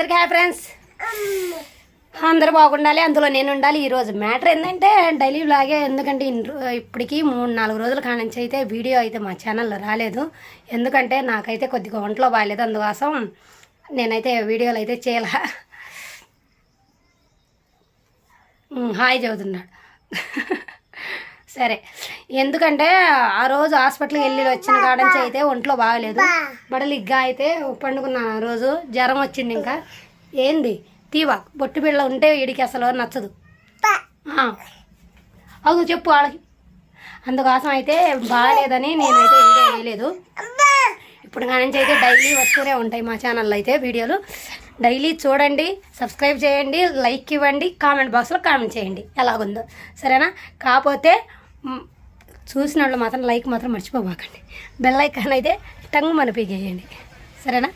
అందరికీ hi friends. అందరూ బాగుండాలి అందులో నేను ఉండాలి. ఈరోజు మ్యాటర్ ఏంటంటే డైలీ లాగే ఎందుకంటే ఇప్పటికీ రో- మూడు నాలుగు రోజుల కానించి అయితే వీడియో అయితే మా ఛానల్లో రాలేదు. ఎందుకంటే నాకైతే కొద్దిగా ఒంట్లో బాగాలేదు అందుకోసం నేనైతే వీడియోలు అయితే చేయాల. హాయ్ చదువుతున్నాడు. సరే. ఎందుకంటే ఆ రోజు హాస్పిటల్కి వెళ్ళి వచ్చిన కాడంచి అయితే ఒంట్లో బాగలేదు. బడలిగ్గా అయితే పండుకున్నాను ఆ రోజు జ్వరం వచ్చింది ఇంకా. ఏంది? తీవా? బొట్టు బిళ్ళ ఉంటే వీడికి అసలు నచ్చదు. అవును చెప్పు వాళ్ళకి. అందుకోసం అయితే బాగాలేదని నేనైతే ఇంకా వేయలేదు. ఇప్పుడు కానించి అయితే డైలీ వస్తూనే ఉంటాయి మా ఛానల్లో అయితే వీడియోలు. డైలీ చూడండి సబ్స్క్రైబ్ చేయండి లైక్ ఇవ్వండి కామెంట్ బాక్స్లో కామెంట్ చేయండి. ఎలాగుందో. సరేనా? కాకపోతే చూసిన వాళ్ళు మాత్రం లైక్ మాత్రం మర్చిపోబాకండి బెల్ ఐకాన్ అయితే టంగ్ మనిపించేయండి సరేనా?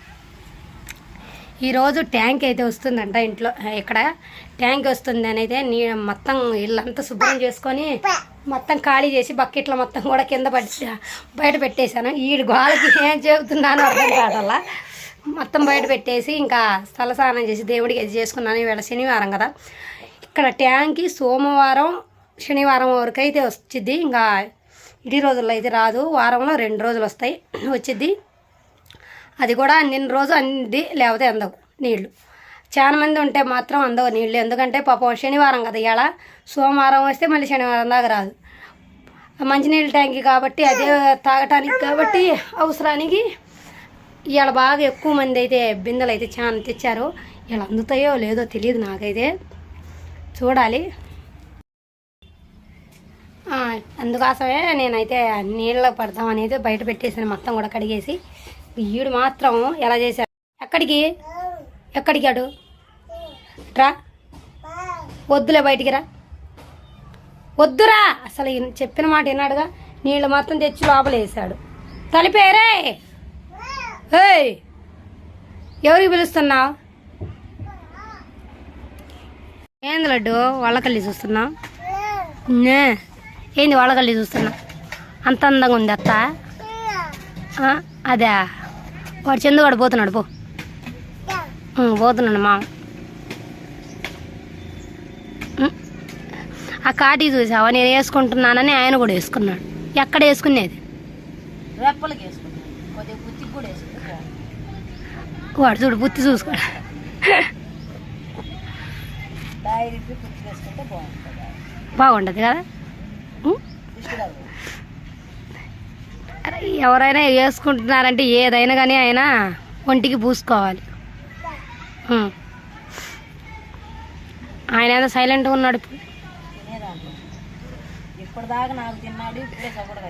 ఈరోజు ట్యాంక్ అయితే వస్తుందంట ఇంట్లో. ఇక్కడ ట్యాంక్ వస్తుంది అని అయితే నీ మొత్తం ఇల్లంతా శుభ్రం చేసుకొని మొత్తం ఖాళీ చేసి బకెట్లో మొత్తం కూడా కింద పడి బయట పెట్టేశాను. ఈడు గోళకి ఏం చెబుతున్నాను అర్థం కాదల్లా. మొత్తం బయట పెట్టేసి ఇంకా స్థల స్నానం చేసి దేవుడికి అది చేసుకున్నాను. ఇవాళ శనివారం కదా. ఇక్కడ ట్యాంక్కి సోమవారం శనివారం వరకు అయితే వచ్చిద్ది. ఇంకా ఇటీ రోజుల్లో అయితే రాదు. వారంలో రెండు రోజులు వస్తాయి. వచ్చిద్ది. అది కూడా నిన్న రోజు అంది లేకపోతే అందవు నీళ్ళు. చాలా మంది ఉంటే మాత్రం అందవు నీళ్ళు ఎందుకంటే పాపం శనివారం కదా ఇవాళ సోమవారం వస్తే మళ్ళీ శనివారం దాకా రాదు. మంచినీళ్ళ ట్యాంకి కాబట్టి అదే తాగటానికి కాబట్టి అవసరానికి ఇవాళ బాగా ఎక్కువ మంది అయితే బిందెలు అయితే చాలా తెచ్చారు. ఇలా అందుతాయో లేదో తెలియదు నాకైతే. చూడాలి. అందుకోసమే నేనైతే నీళ్ళ పడతాం అనేది బయట పెట్టేసాను మొత్తం కూడా కడిగేసి ఈడు మాత్రం ఎలా చేశాడు? ఎక్కడికి? ఎక్కడికి అడు రా. వద్దులే బయటికి రా. వద్దురా. అసలు చెప్పిన మాట విన్నాడుగా. నీళ్ళు మొత్తం తెచ్చి లోపల వేసాడు తలిపేరే ఏయ్. ఎవరికి పిలుస్తున్నావు? ఏంది లడ్డు? వాళ్ళకల్లి చూస్తున్నావు? నే. ఏంది వాళ్ళకల్లి చూస్తున్నా? అంత అందంగా ఉంది అత్త. అదే? వాడు చందుగాడు పోతున్నాడు పో. పోతున్నాడు మా. ఆ కాటి చూసావా? నేను వేసుకుంటున్నానని ఆయన కూడా వేసుకున్నాడు. ఎక్కడ వేసుకునేది? వాడు చూడు బుత్తి చూసుకోడు. వేసుకుంటే బాగుంటుంది కదా? ఎవరైనా వేసుకుంటున్నారంటే ఏదైనా కానీ ఆయన ఒంటికి పూసుకోవాలి. ఆయన ఏదో సైలెంట్గా ఉన్నాడు ఇప్పుడు. తినేదాంట్లో ఇప్పటిదాకా నాకు తిన్నాడు ఇప్పుడే చక్కడగా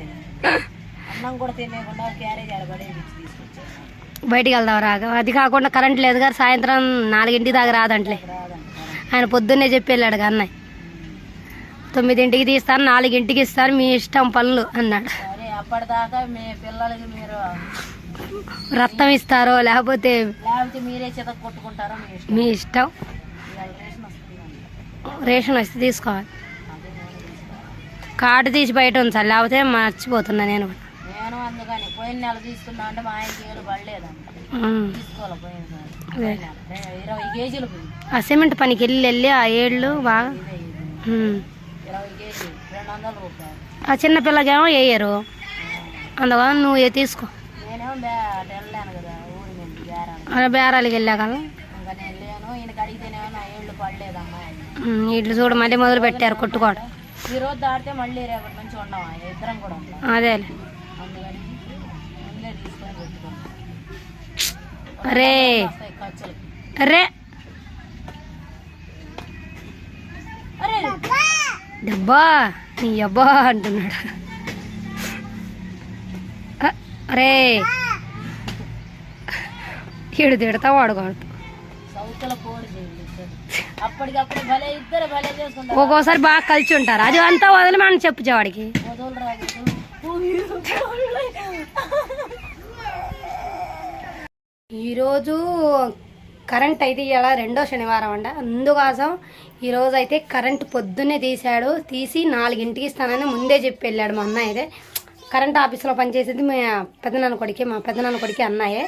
అన్నం కూడా తినేయకుండా క్యారేజ్ ఆడబడి ఇచ్చి తీసుకొచ్చాను బయటికి వెళ్దాం రాగా అది కాకుండా కరెంట్ లేదు కదా సాయంత్రం నాలుగింటి దాకా రాదంట్లే. రాదంట ఆయన పొద్దున్నే చెప్పి వెళ్ళాడు అన్నయ్య. తొమ్మిదింటికి తీస్తాను నాలుగింటికి ఇస్తాను మీ ఇష్టం పనులు అన్నాడు. అప్పటిదాకా మీ పిల్లలకి మీరు రక్తం ఇస్తారో లేకపోతే లేకపోతే మీరే చేత కొట్టుకుంటారో మీ ఇష్టం? రేషన్ వస్తే తీసుకోవాలి. కార్డు తీసి బయట ఉంచాలి లేకపోతే మర్చిపోతున్నా నేను. నేను అందుకని పోయిన నెల తీసుకున్నా అంటే మా ఆయనకి ఏళ్ళు. తీసుకోవాలి. రే- ఇరవై కేజీలు సిమెంట్ పనికి వెళ్ళి వెళ్ళి ఆ ఏళ్ళు బాగా ఆ చిన్న పిల్లకేమో వేయరు అందుకని నువ్వు తీసుకో. నేనేమో వెళ్ళాను కదా. బేరాలకి వెళ్ళాక ఇట్లు చూడు మళ్ళీ మొదలు పెట్టారు కొట్టుకోవడం. ఈ రోజు దాటితే మళ్ళీ రేపటి నుంచి ఉండమా ఇద్దరం కూడా అదే అందుకని రే డబ్బా నీ అబ్బా అంటున్నాడు. అరే. ఈడు తిడతా వాడు కొడతా. ఒక్కోసారి బాగా కలిసి ఉంటారు. అది అంతా వదిలేమని చెప్పు వాడికి. వదులు ఈరోజు కరెంట్ అయితే ఇలా రెండో శనివారం అంట. అందుకోసం ఈరోజు అయితే కరెంట్ పొద్దున్నే తీశాడు. తీసి నాలుగింటికి ఇస్తానని ముందే చెప్పి వెళ్ళాడు మా అన్నయ్య అయితే. కరెంట్ ఆఫీస్లో పనిచేసేది మా పెద్దనాన్న కొడుకే మా పెద్దనాన్న కొడుకే అన్నయ్యే.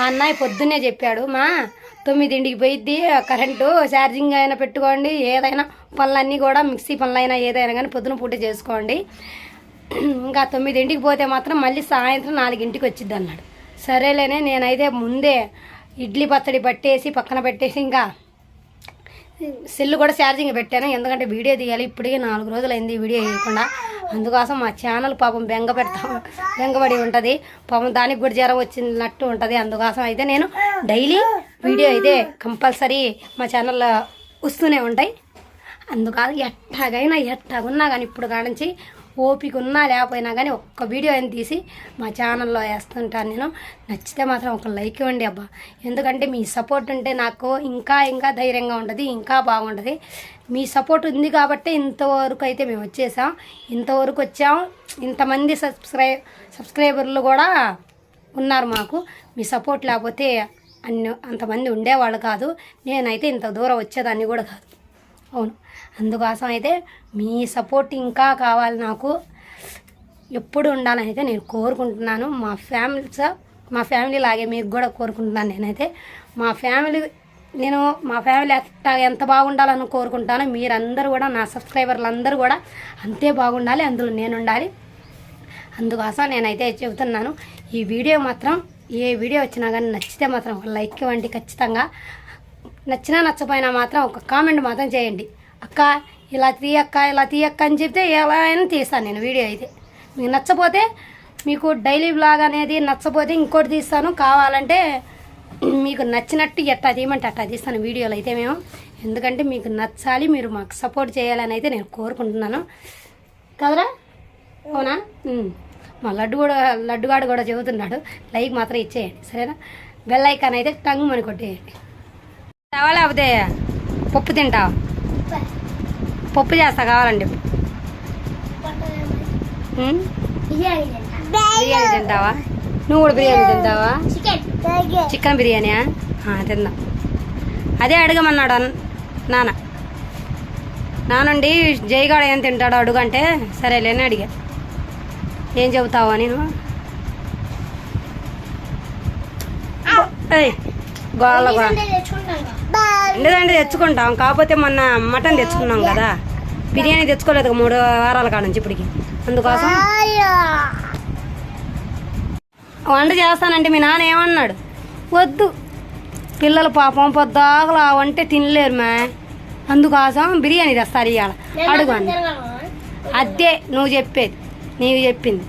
ఆ అన్నయ్య పొద్దున్నే చెప్పాడు మా తొమ్మిదింటికి పోయిద్ది కరెంటు ఛార్జింగ్ అయినా పెట్టుకోండి ఏదైనా పనులన్నీ కూడా మిక్సీ పనులైనా ఏదైనా కానీ పొద్దున పూట చేసుకోండి. ఇంకా తొమ్మిదింటికి పోతే మాత్రం మళ్ళీ సాయంత్రం నాలుగింటికి వచ్చిద్ది అన్నాడు. సరేలేనే నేనైతే ముందే ఇడ్లీ పచ్చడి పట్టేసి పక్కన పెట్టేసి ఇంకా సెల్ కూడా ఛార్జింగ్ పెట్టాను. ఎందుకంటే వీడియో తీయాలి. ఇప్పటికే నాలుగు రోజులైంది వీడియో వేయకుండా అందుకోసం మా ఛానల్ పాపం బెంగ పెడతాం బెంగపడి ఉంటుంది. పాపం దానికి కూడా జ్వరం వచ్చినట్టు ఉంటుంది. అందుకోసం అయితే నేను డైలీ వీడియో అయితే కంపల్సరీ మా ఛానల్లో వస్తూనే ఉంటాయి. అందుకని ఎట్టాగైనా ఎట్టాగున్నా కానీ ఇప్పుడు కానించి ఓపిక ఉన్నా లేకపోయినా కానీ ఒక్క వీడియో అయినా తీసి మా ఛానల్లో వేస్తుంటాను నేను. నచ్చితే మాత్రం ఒక లైక్ ఇవ్వండి అబ్బా. ఎందుకంటే మీ సపోర్ట్ ఉంటే నాకు ఇంకా ఇంకా ధైర్యంగా ఉంటుంది ఇంకా బాగుంటుంది. మీ సపోర్ట్ ఉంది కాబట్టి ఇంతవరకు అయితే మేము వచ్చేసాం. ఇంతవరకు వచ్చాం. ఇంతమంది సబ్స్క్రై సబ్స్క్రైబర్లు కూడా ఉన్నారు మాకు. మీ సపోర్ట్ లేకపోతే అన్ని అంతమంది ఉండేవాళ్ళు కాదు. నేనైతే ఇంత దూరం వచ్చేదాన్ని కూడా కాదు. అవును. అందుకోసం అయితే మీ సపోర్ట్ ఇంకా కావాలి నాకు. ఎప్పుడు ఉండాలని అయితే నేను కోరుకుంటున్నాను. మా ఫ్యామిలీ మా ఫ్యామిలీ లాగే మీకు కూడా కోరుకుంటున్నాను నేనైతే. మా ఫ్యామిలీ నేను మా ఫ్యామిలీ ఎట్లా ఎంత బాగుండాలని కోరుకుంటానో మీరందరూ కూడా నా సబ్స్క్రైబర్లు అందరూ కూడా అంతే బాగుండాలి. అందులో నేను ఉండాలి అందుకోసం నేనైతే చెబుతున్నాను. ఈ వీడియో మాత్రం ఏ వీడియో వచ్చినా కానీ నచ్చితే మాత్రం లైక్ ఇవ్వండి ఖచ్చితంగా. నచ్చినా నచ్చపోయినా మాత్రం ఒక కామెంట్ మాత్రం చేయండి. అక్క ఇలా తీయక్క ఇలా తీయక్క అని చెప్తే ఎలా అయినా తీస్తాను నేను వీడియో అయితే. మీకు నచ్చపోతే మీకు డైలీ బ్లాగ్ అనేది నచ్చపోతే ఇంకోటి తీస్తాను. కావాలంటే మీకు నచ్చినట్టు ఎట్టా తీయమంటే అట్టా తీస్తాను వీడియోలు అయితే మేము. ఎందుకంటే మీకు నచ్చాలి మీరు మాకు సపోర్ట్ చేయాలని అయితే నేను కోరుకుంటున్నాను. కదరా? అవునా? మా లడ్డు కూడా లడ్డుగాడు కూడా చెబుతున్నాడు. లైక్ మాత్రం ఇచ్చేయండి. సరేనా? బెల్ ఐకాన్ అయితే టంగ్ మని కొట్టేయండి. తింటావా లేకపోతే పప్పు తింటావా పప్పు. చేస్తా కావాలండి? బిర్యానీ తింటావా? నువ్వు కూడా బిర్యానీ తింటావా? చికెన్. బిర్యానీయా? తిందాం అదే అడగమన్నాడు నాన్న. నానండి జైగాడ ఏం తింటాడో అడుగంటే సరేలేని అడిగా. ఏం చెబుతావా నేను? ఏయ్, ఎందుకంటే తెచ్చుకుంటాం. కాకపోతే మొన్న మటన్ తెచ్చుకున్నాం కదా. బిర్యానీ తెచ్చుకోలేదు మూడు వారాల కాడ నుంచి ఇప్పటికి. అందుకోసం వంట చేస్తానంటే మీ నాన్న ఏమన్నాడు? వద్దు. పిల్లలు పాపం పొద్దాకలు ఆ వంటే తినలేరు మా. అందుకోసం బిర్యానీ తెస్తారు ఇవాళ అడుగు అన్న అదే. నువ్వు చెప్పేది. నీవు చెప్పింది.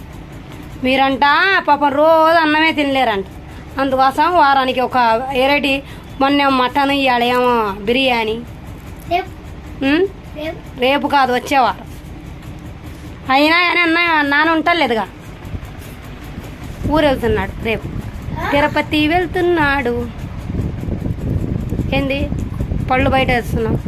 మీరంట పాపం రోజు అన్నమే తినలేరంట. అందుకోసం వారానికి ఒక ఎరటి మొన్న మటన్ ఇవాళ ఏమో బిర్యానీ? రేపు. కాదు వచ్చేవారు అయినా కానీ అన్న నాన్న ఉంటలేదుగా ఊరు వెళ్తున్నాడు రేపు. తిరుపతి వెళ్తున్నాడు. ఏంది? పళ్ళు బయట వేస్తున్నావు.